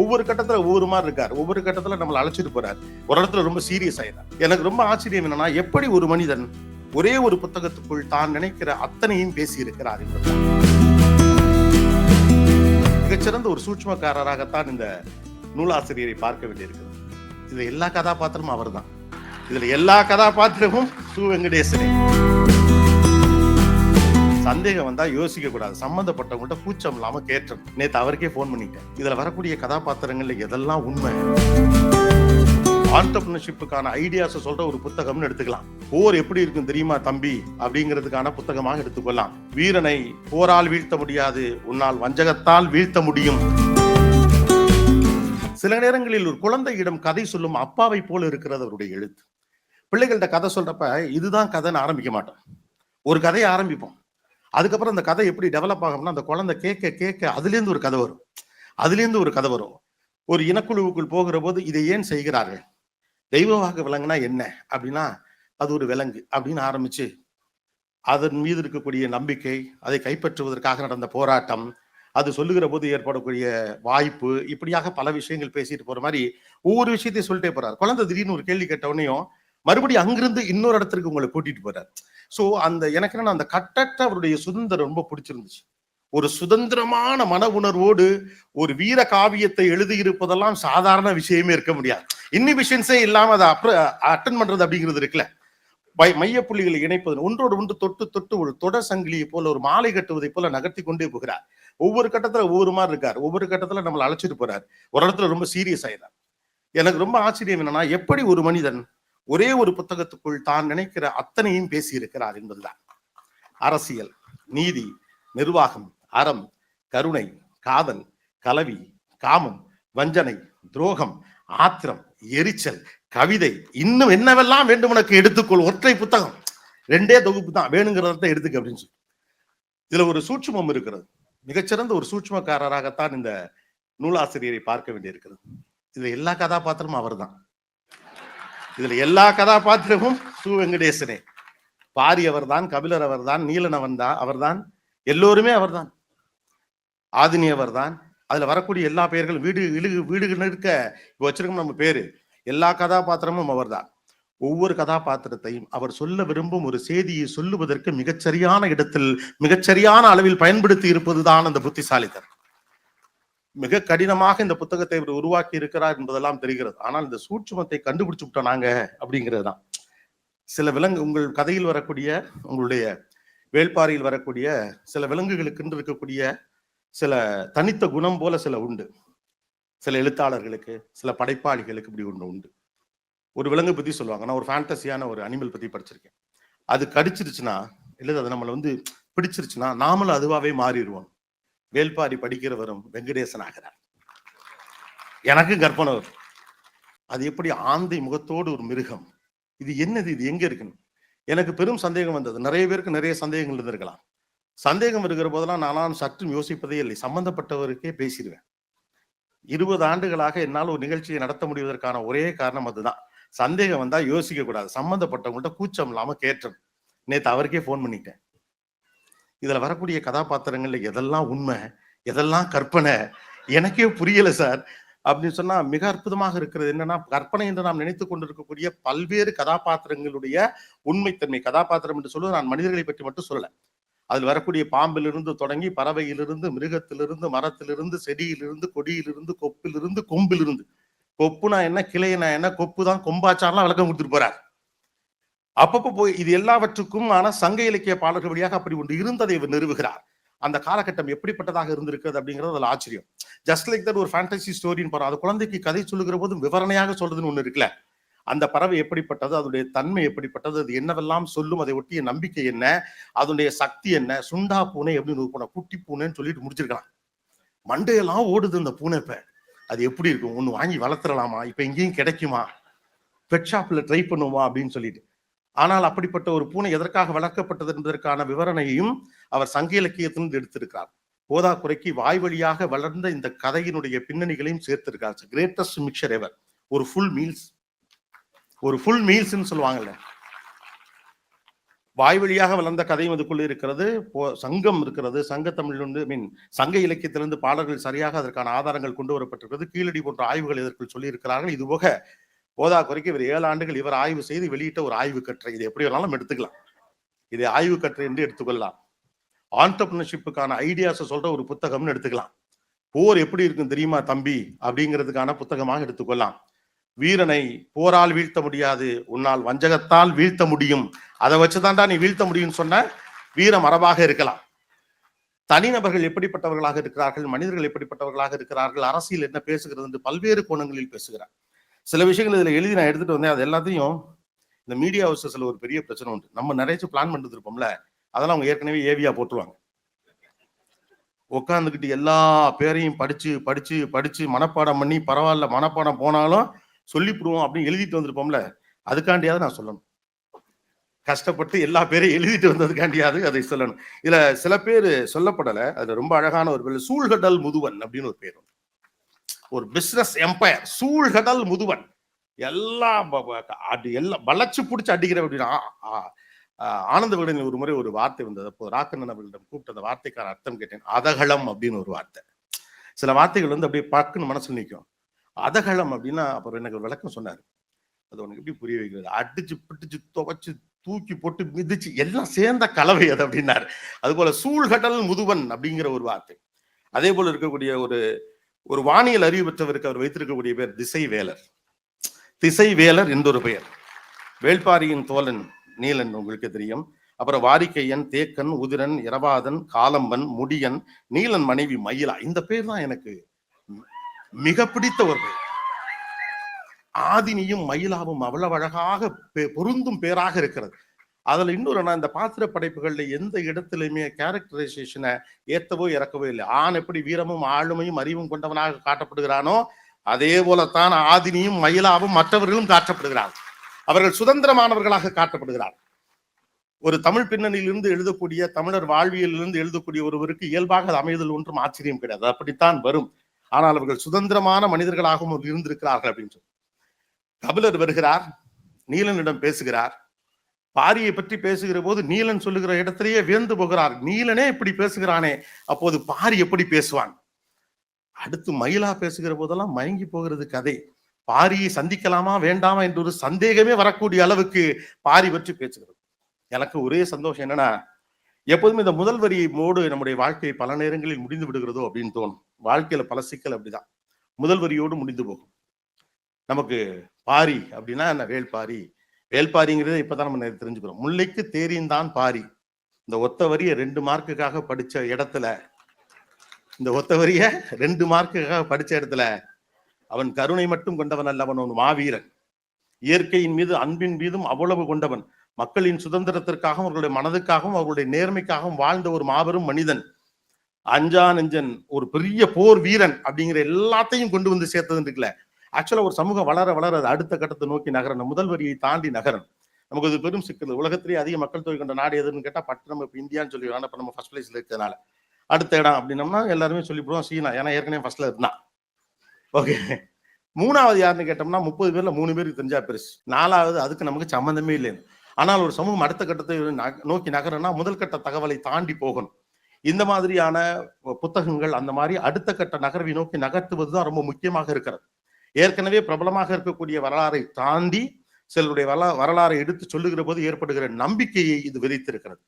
ஒவ்வொரு கட்டத்துல ஒவ்வொரு மாதிரி இருக்கார். ஒவ்வொரு கட்டத்துல நம்மளை அழைச்சிட்டு போறார். ஒரு இடத்துல ரொம்ப சீரியஸ் ஆயிடார் எனக்கு ரொம்ப ஆச்சரியம் என்னன்னா எப்படி ஒரு மனிதன் ஒரே ஒரு புத்தகத்துக்குள் தான் நினைக்கிற அத்தனையும் பேசி இருக்கிறார் மிகச்சிறந்த ஒரு சூட்சமக்காரராகத்தான் இந்த நூலாசிரியரை பார்க்க வேண்டியிருக்கிறது. இதுல எல்லா கதாபாத்திரமும் அவர் தான் இதுல எல்லா கதாபாத்திரமும் சு வெங்கடேசனே. சந்தேகம் வந்தா யோசிக்க கூடாது. சம்பந்தப்பட்டவங்கள்ட்ட கூச்சம் இல்லாம கேட்டணும் நேத்து அவருக்கே போன் பண்ணிட்டேன். இதுல வரக்கூடிய கதாபாத்திரங்கள்ல எதெல்லாம் உண்மை? ஆண்டர்பிரினர்ஷிப்புக்கான ஐடியாஸ் சொல்ற ஒரு புத்தகம்னு எடுத்துக்கலாம். போர் எப்படி இருக்கும் தெரியுமா தம்பி? அப்படிங்கிறதுக்கான புத்தகமாக எடுத்துக்கொள்ளலாம். வீரனை போரால் வீழ்த்த முடியாது. உன்னால் வஞ்சகத்தால் வீழ்த்த முடியும். சில நேரங்களில் ஒரு குழந்தையிடம் கதை சொல்லும் அப்பாவை போல இருக்கிறது அவருடைய எழுத்து. பிள்ளைகள்கிட்ட கதை சொல்றப்ப இதுதான் கதைன்னு ஆரம்பிக்க மாட்டோம். ஒரு கதையை ஆரம்பிப்போம். அதுக்கப்புறம் அந்த கதை எப்படி டெவலப் ஆகும்னா அந்த குழந்தை கேட்க கேட்க அதுலேருந்து ஒரு கதை வரும். அதுலேருந்து ஒரு கதை வரும். ஒரு இனக்குழுவுக்குள் போகிற போது இதை ஏன் செய்கிறார்கள்? தெய்வமாக விலங்குனா என்ன? அப்படின்னா அது ஒரு விலங்கு அப்படின்னு ஆரம்பிச்சு அதன் மீது இருக்கக்கூடிய நம்பிக்கை அதை கைப்பற்றுவதற்காக நடந்த போராட்டம் அது சொல்லுகிற போது ஏற்படக்கூடிய வாய்ப்பு இப்படியாக பல விஷயங்கள் பேசிட்டு போற மாதிரி ஒவ்வொரு விஷயத்தையும் சொல்லிட்டே போறாரு. குழந்தை திடீர்னு ஒரு கேள்வி கேட்ட மறுபடியும் அங்கிருந்து இன்னொரு இடத்துக்கு உங்களை கூட்டிட்டு போறாரு. சோ அந்த எனக்கு என்னன்னா அந்த கட்டற்ற அவருடைய சுதந்திரம் ரொம்ப பிடிச்சிருந்துச்சு. ஒரு சுதந்திரமான மன உணர்வோடு ஒரு வீர காவியத்தை எழுதியிருப்பதெல்லாம் சாதாரண விஷயமே இருக்க முடியாது. இன்னிபிஷன்ஸே இல்லாம அதை அப்புறம் அட்டன் பண்றது அப்படிங்கிறது இருக்குல்ல. மையப்புள்ளிகளை இணைப்பது ஒன்றோடு ஒன்று தொட்டு தொட்டு ஒரு தொடர் சங்கிலியை போல ஒரு மாலை கட்டுவதை போல நகர்த்தி கொண்டே போகிறார். ஒவ்வொரு கட்டத்துல ஒவ்வொரு மாதிரி இருக்கார். ஒவ்வொரு கட்டத்துல நம்மளை அழைச்சிட்டு போறார். ஒரு இடத்துல ரொம்ப சீரியஸ் ஆயிடுறார். எனக்கு ரொம்ப ஆச்சரியம் என்னன்னா எப்படி ஒரு மனிதன் ஒரே ஒரு புத்தகத்துக்குள் தான் நினைக்கிற அத்தனையும் பேசியிருக்கிறார் என்பதுதான். அரசியல் நீதி நிர்வாகம் அறம் கருணை காதல் கலவி காமம் வஞ்சனை துரோகம் ஆத்திரம் எரிச்சல் கவிதை இன்னும் என்னவெல்லாம் வேண்டும் உனக்கு எடுத்துக்கொள். ஒற்றை புத்தகம். ரெண்டே தொகுப்பு தான். வேணுங்கிறத எடுத்துக்க அப்படின்னு சொல்லி. இதுல ஒரு சூட்சுமம் இருக்கிறது. மிகச்சிறந்த ஒரு சூட்சுமக்காரராகத்தான் இந்த நூலாசிரியரை பார்க்க வேண்டியிருக்கிறது. இதுல எல்லா கதாபாத்திரமும் அவர்தான். இதுல எல்லா கதாபாத்திரமும் சு. வெங்கடேசனே. பாரி அவர்தான் கபிலர் அவர்தான் நீலன் அவன் தான் அவர்தான் எல்லோருமே அவர்தான் ஆதினி அவர்தான் அதுல வரக்கூடிய எல்லா பெயர்களும் வீடு இழுகு வீடுகள் இருக்க இப்போ வச்சிருக்கோம் நம்ம பேரு. எல்லா கதாபாத்திரமும் அவர்தான் ஒவ்வொரு கதாபாத்திரத்தையும் அவர் சொல்ல விரும்பும் ஒரு செய்தியை சொல்லுவதற்கு மிகச்சரியான இடத்தில் மிகச்சரியான அளவில் பயன்படுத்தி இருப்பதுதான் அந்த புத்திசாலித்தனம். மிக கடினமாக இந்த புத்தகத்தை இவர் உருவாக்கி இருக்கிறார் என்பதெல்லாம் தெரிகிறது. ஆனால் இந்த சூட்சுமத்தை கண்டுபிடிச்சு விட்டோம் நாங்க அப்படிங்கிறது தான். சில விலங்கு உங்கள் கதையில் வரக்கூடிய உங்களுடைய வேள்பாறையில் வரக்கூடிய சில விலங்குகளுக்கு இருக்கக்கூடிய சில தனித்த குணம் போல சில உண்டு. சில எழுத்தாளர்களுக்கு சில படைப்பாளிகளுக்கு இப்படி ஒன்று உண்டு. ஒரு விலங்கு பத்தி சொல்லுவாங்க. நான் ஒரு ஃபேண்டசியான ஒரு அனிமல் பத்தி படிச்சிருக்கேன். அது கடிச்சிருச்சுன்னா இல்லை அது நம்மளை வந்து பிடிச்சிருச்சுன்னா நாமளும் அதுவாகவே மாறிடுவோம். வேல்பாரி படிக்கிறவரும் வெங்கடேசன் ஆகிறார் எனக்கும் கற்பனை வரும். அது எப்படி ஆந்தை முகத்தோடு ஒரு மிருகம்? இது என்னது? இது எங்க இருக்குன்னு? எனக்கு பெரும் சந்தேகம் வந்தது. நிறைய பேருக்கு நிறைய சந்தேகங்கள் இருந்திருக்கலாம். சந்தேகம் இருக்கிற போதெல்லாம் நானும் சற்றும் யோசிப்பதே இல்லை. சம்பந்தப்பட்டவருக்கே பேசிடுவேன். இருபது ஆண்டுகளாக என்னால் ஒரு நிகழ்ச்சியை நடத்த முடிவதற்கான ஒரே காரணம் அதுதான். சந்தேகம் வந்தா யோசிக்க கூடாது சம்பந்தப்பட்டவங்கள்ட்ட கூச்சம் இல்லாம கேட்டோம் நேற்று அவருக்கே ஃபோன் பண்ணிட்டேன். இதுல வரக்கூடிய கதாபாத்திரங்கள்ல எதெல்லாம் உண்மை எதெல்லாம் கற்பனை எனக்கே புரியல சார். அப்படின்னு சொன்னா மிக அற்புதமாக இருக்கிறது. என்னன்னா கற்பனை என்று நாம் நினைத்து கொண்டிருக்கக்கூடிய பல்வேறு கதாபாத்திரங்களுடைய உண்மைத்தன்மை கதாபாத்திரம் என்று சொல்லுவது நான் மனிதர்களை பற்றி மட்டும் சொல்லல. அதில் வரக்கூடிய பாம்பிலிருந்து தொடங்கி பறவையிலிருந்து மிருகத்திலிருந்து மரத்திலிருந்து செடியிலிருந்து கொடியிலிருந்து கொப்பிலிருந்து கொம்பிலிருந்து. கொப்புனா என்ன கிளையனா என்ன கொப்பு தான் கொம்பாச்சாரெலாம் விளக்கம் கொடுத்துட்டு போறார். அப்பப்போ போய் இது எல்லாவற்றுக்கும் ஆனால் சங்க இலக்கிய பாடல்கள் வழியாக அப்படி ஒன்று இருந்ததை இவர் நிறுவுகிறார். அந்த காலகட்டம் எப்படிப்பட்டதாக இருந்திருக்கிறது அப்படிங்கிறது அதில் ஆச்சரியம். ஜஸ்ட் லைக் தட் ஒரு ஃபேண்டசி ஸ்டோரின்னு போறோம் அது குழந்தைக்கு கதை சொல்லுகிற போதும் விவரணையாக சொல்றதுன்னு ஒன்று இருக்குல்ல. அந்த பறவை எப்படிப்பட்டது அதனுடைய தன்மை எப்படிப்பட்டது அது என்னவெல்லாம் சொல்லும் அதை ஒட்டிய நம்பிக்கை என்ன அதனுடைய சக்தி என்ன சுண்டா பூனை எப்படி போன குட்டி பூனைன்னு சொல்லிட்டு முடிச்சிருக்கலாம். மண்டையெல்லாம் ஓடுது இந்த பூனை இப்ப. அது எப்படி இருக்கும்? ஒன்று வாங்கி வளர்த்துடலாமா? இப்ப எங்கேயும் கிடைக்குமா? பெட் ஷாப்ல ட்ரை பண்ணுவோமா? அப்படின்னு சொல்லிட்டு. ஆனால் அப்படிப்பட்ட ஒரு பூனை எதற்காக வளர்க்கப்பட்டது என்பதற்கான விவரணையையும் அவர் சங்க இலக்கியத்திலிருந்து எடுத்திருக்கிறார். போதாக்குறைக்கு வாய் வழியாக வளர்ந்த இந்த கதையினுடைய பின்னணிகளையும் சேர்த்திருக்கார் கிரேட்டஸ்ட் மிக்சர் எவர் ஒரு ஃபுல் மீல்ஸ் ஒரு ஃபுல் மீல்ஸ்ன்னு சொல்லுவாங்கல்ல. வாய் வழியாக வளர்ந்த கதையும் அதுக்குள்ள இருக்கிறது. போ- சங்கம் இருக்கிறது. சங்க தமிழிலிருந்து மீன் சங்க இலக்கியத்திலிருந்து பாடல்கள் சரியாக அதற்கான ஆதாரங்கள் கொண்டு வரப்பட்டிருக்கிறது. கீழடி போன்ற ஆய்வுகள் இதற்குள் சொல்லி இருக்கிறார்கள் இது போக போதா குறைக்கு இவர் ஏழு ஆண்டுகள் இவர் ஆய்வு செய்து வெளியிட்ட ஒரு ஆய்வு கட்டுரை. இது எப்படி வேணாலும் எடுத்துக்கலாம். இதை ஆய்வு கட்டுரை என்று எடுத்துக்கொள்ளலாம். ஆண்டர்பிரினர்ஷிப்புக்கான ஐடியாஸை சொல்ற ஒரு புத்தகம்னு எடுத்துக்கலாம். போர் எப்படி இருக்கும் தெரியுமா தம்பி? அப்படிங்கிறதுக்கான புத்தகமாக எடுத்துக்கொள்ளலாம். வீரனை போரால் வீழ்த்த முடியாது. உன்னால் வஞ்சகத்தால் வீழ்த்த முடியும். அதை வச்சுதான்டா நீ வீழ்த்த முடியும்னு சொன்ன. வீர மரபாக இருக்கலாம். தனிநபர்கள் எப்படிப்பட்டவர்களாக இருக்கிறார்கள்? மனிதர்கள் எப்படிப்பட்டவர்களாக இருக்கிறார்கள்? அரசியல் என்ன பேசுகிறது என்று பல்வேறு கோணங்களில் பேசுகிறார். சில விஷயங்கள் இதுல எழுதி நான் எடுத்துட்டு வந்தேன். அது எல்லாத்தையும் இந்த மீடியா ஹவுசஸ்ல ஒரு பெரிய பிரச்சனை உண்டு. நம்ம நிறைய பிளான் பண்ணிட்டு இருப்போம்ல. அதெல்லாம் அவங்க ஏற்கனவே ஏவியா போட்டுருவாங்க. உட்காந்துக்கிட்டு எல்லா பேரையும் படிச்சு படிச்சு படிச்சு மனப்பாடம் பண்ணி பரவாயில்ல மனப்பாடம் போனாலும் சொல்லிவிடுவோம் அப்படின்னு எழுதிட்டு வந்திருப்போம்ல. அதுக்காண்டியாவது நான் சொல்லணும். கஷ்டப்பட்டு எல்லா பேரையும் எழுதிட்டு வந்ததுக்காண்டியாவது அதை சொல்லணும். இதுல சில பேர் சொல்லப்படலை. அதுல ரொம்ப அழகான ஒரு பேர் சூழ்கடல் முதுவன் அப்படின்னு ஒரு பேர் ஒரு பிஸ்னஸ் எம்பையர் சூழ்கடல் முதுவன். எல்லாம் அடி எல்லாம் வளர்ச்சி பிடிச்சி அடிக்கிற அப்படின்னா ஆனந்த விகடனில் ஒரு முறை ஒரு வார்த்தை வந்தது. அப்போ ராக்கண்ணன் அவர்களிடம் கூப்பிட்ட அந்த வார்த்தைக்கான அர்த்தம் கேட்டேன். அதகளம் அப்படின்னு ஒரு வார்த்தை. சில வார்த்தைகள் வந்து அப்படியே பக்குன்னு மனசு நிற்கும் அதகளம் அப்படின்னா அப்புறம் எனக்கு ஒரு விளக்கம் சொன்னார். அது உனக்கு எப்படி புரிய வைக்கிறது? அடிச்சு பிடிச்சு துவைச்சு தூக்கி போட்டு மிதிச்சு எல்லாம் சேர்ந்த கலவை அது அப்படின்னாரு. அது போல சூழ்கடல் முதுவன் அப்படிங்கிற ஒரு வார்த்தை. அதே போல இருக்கக்கூடிய ஒரு ஒரு வானியல் அறிவு பெற்றவருக்கு அவர் வைத்திருக்கக்கூடிய பேர் திசை வேலர் திசை வேலர் என்றொரு பெயர். வேள்பாரியின் தோழன் நீலன் உங்களுக்கு தெரியும். அப்புறம் வாரிக்கையன் தேக்கன் உதிரன் இரவாதன் காலம்பன் முடியன் நீலன் மனைவி மயிலா. இந்த பேர் தான் எனக்கு மிக பிடித்த ஒரு பெயர் ஆதினியும் மயிலாவும் அவ்வளவு அழகாக பெ- பொருந்தும் பேராக இருக்கிறது. அதுல இன்னொரு நான் இந்த பாத்திர படைப்புகள்ல எந்த இடத்துலையுமே கேரக்டரைசேஷனை ஏத்தவோ இறக்கவோ இல்லை. ஆண் எப்படி வீரமும் ஆளுமையும் அறிவும் கொண்டவனாக காட்டப்படுகிறானோ அதே போலத்தான் ஆதினியும் மயிலாவும் மற்றவர்களும் காட்டப்படுகிறார்கள் அவர்கள் சுதந்திரமானவர்களாக காட்டப்படுகிறார். ஒரு தமிழ் பின்னணியிலிருந்து எழுதக்கூடிய தமிழர் வாழ்வியலிலிருந்து எழுதக்கூடிய ஒருவருக்கு இயல்பாக அது அமைதல் ஒன்றும் ஆச்சரியம் கிடையாது. அப்படித்தான் வரும். ஆனால் அவர்கள் சுதந்திரமான மனிதர்களாகவும் இருந்திருக்கிறார்கள் அப்படின்னு சொல்லி. கபிலர் வருகிறார் நீலனிடம் பேசுகிறார் பாரியை பற்றி பேசுகிற போது நீலன் சொல்லுகிற இடத்திலேயே வியந்து போகிறார். நீலனே இப்படி பேசுகிறானே. அப்போது பாரி எப்படி பேசுவான்? அடுத்து மயிலா பேசுகிற போதெல்லாம் மயங்கி போகிறது கதை. பாரியை சந்திக்கலாமா வேண்டாமா என்ற ஒரு சந்தேகமே வரக்கூடிய அளவுக்கு பாரி பற்றி பேசுகிறது. எனக்கு ஒரே சந்தோஷம் என்னன்னா எப்போதுமே இந்த முதல் வரி மோடு நம்முடைய வாழ்க்கை பல நேரங்களில் முடிந்து விடுகிறதோ அப்படின்னு தோணும். வாழ்க்கையில பல சிக்கல் அப்படிதான். முதல் வரியோடு முடிந்து போகும். நமக்கு பாரி அப்படின்னா என்ன? வேல்பாரி வேல்பாரிங்கிறத இப்பதான் நம்ம தெரிஞ்சுக்கிறோம். முல்லைக்கு தேரின் தான் பாரி. இந்த ஒத்த வரிய ரெண்டு மார்க்குக்காக படிச்ச இடத்துல இந்த ஒத்த வரிய ரெண்டு மார்க்குக்காக படிச்ச இடத்துல அவன் கருணை மட்டும் கொண்டவன் அல்ல அவன் மாவீரன். இயற்கையின் மீது அன்பின் மீதும் அவ்வளவு கொண்டவன். மக்களின் சுதந்திரத்திற்காகவும் அவர்களுடைய மனதுக்காகவும் அவர்களுடைய நேர்மைக்காகவும் வாழ்ந்த ஒரு மாபெரும் மனிதன். அஞ்சா நெஞ்சன் ஒரு பெரிய போர் வீரன் அப்படிங்கிற எல்லாத்தையும் கொண்டு வந்து சேர்த்ததுன்னு இருக்குல்ல. ஆக்சுவலாக ஒரு சமூகம் வளர வளர அது அடுத்த கட்டத்தை நோக்கி நகரணும். முதல் வரியை தாண்டி நகரணும். நமக்கு இது பெரும் சிக்கல். உலகத்திலேயே அதிக மக்கள் தொகை கொண்ட நாடு எதுன்னு கேட்டால் பட்டு நம்ம இப்போ இந்தியான்னு சொல்லிடுவோம் இப்போ நம்ம ஃபர்ஸ்ட் பிளேஸில் இருக்கிறதுனால. அடுத்த இடம் அப்படின்னம்னா எல்லாருமே சொல்லிவிடுவோம் சீனா. ஏன்னா ஏற்கனவே ஃபர்ஸ்ட்ல இருந்தான். ஓகே மூணாவது யாருன்னு கேட்டோம்னா முப்பது பேர்ல மூணு பேருக்கு தெரிஞ்சா பெருசு. நாலாவது அதுக்கு நமக்கு சம்மந்தமே இல்லை ஆனால் ஒரு சமூகம் அடுத்த கட்டத்தை நோக்கி நகரம்னா முதல் கட்ட தகவலை தாண்டி போகணும். இந்த மாதிரியான புத்தகங்கள் அந்த மாதிரி அடுத்த கட்ட நகர்வை நோக்கி நகர்த்துவது தான் ரொம்ப முக்கியமாக இருக்கிறது. ஏற்கனவே பிரபலமாக இருக்கக்கூடிய வரலாறை தாண்டி சிலருடைய வரலா வரலாறை எடுத்து சொல்லுகிற போது ஏற்படுகிற நம்பிக்கையை இது விதைத்திருக்கிறது.